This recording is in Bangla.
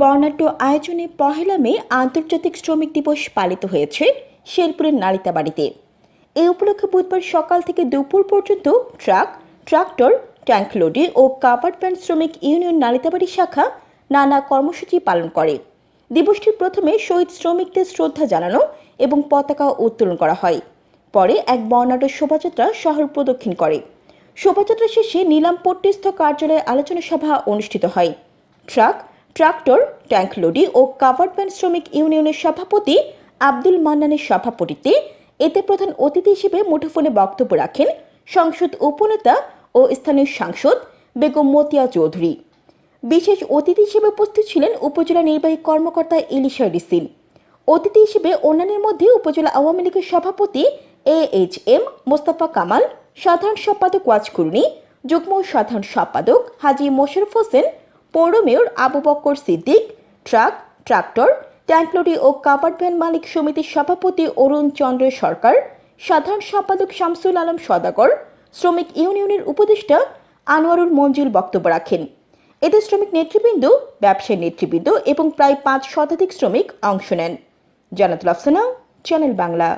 বর্ণাঢ্য আয়োজনে পহেলা মে আন্তর্জাতিক শ্রমিক দিবস পালিত হয়েছে শেরপুরের নালিতাবাড়িতে। এ উপলক্ষে বুধবার সকাল থেকে দুপুর পর্যন্ত ট্রাক, ট্রাক্টর, ট্যাঙ্ক লোডি ও কাভার্ড প্যান্ট শ্রমিক ইউনিয়ন নালিতাবাড়ি শাখা নানা কর্মসূচি পালন করে। দিবসটির প্রথমে শহীদ শ্রমিকদের শ্রদ্ধা জানানো এবং পতাকা উত্তোলন করা হয়। পরে এক বর্ণাঢ্য শোভাযাত্রা শহর প্রদক্ষিণ করে। শোভাযাত্রা শেষে নিলামপট্টিস্থ কার্যালয়ে আলোচনা সভা অনুষ্ঠিত হয়। ট্রাক ট্রাক্টর, ট্যাঙ্ক লোডি ও কাভার্ড শ্রমিক ইউনিয়নের সভাপতি আব্দুল মান্নানের সভাপতিত্বে এতে প্রধান অতিথি হিসেবে মুঠোফোনে বক্তব্য রাখেন সংসদ উপনেতা ও স্থানীয় সাংসদ বেগম মতিয়া চৌধুরী। বিশেষ অতিথি হিসেবে উপস্থিত ছিলেন উপজেলা নির্বাহী কর্মকর্তা ইলিশা রিসিন। অতিথি হিসেবে অন্যান্যের মধ্যে উপজেলা আওয়ামী লীগের সভাপতি A H M Mostafa Kamal, সাধারণ সম্পাদক ওয়াজকুরুনি যুগ্ম সাধারণ সম্পাদক হাজি মোশারফ হোসেন পৌর mayor Abu Bakkar Siddique, truck, tractor tank lorry ও কাভার্ড ভ্যান মালিক সমিতির সভাপতি অরুণ চন্দ্র সরকার, সাধারণ সম্পাদক শামসুল আলম সদাগর, শ্রমিক ইউনিয়নের উপদেষ্টা আনোয়ারুল মঞ্জুল বক্তব্য রাখেন। এতে শ্রমিক নেতৃবৃন্দ, ব্যবসায়ী নেতৃবৃন্দ এবং প্রায় পাঁচ শতাধিক শ্রমিক অংশ নেন। জানাতুল আফসানা, চ্যানেল বাংলা।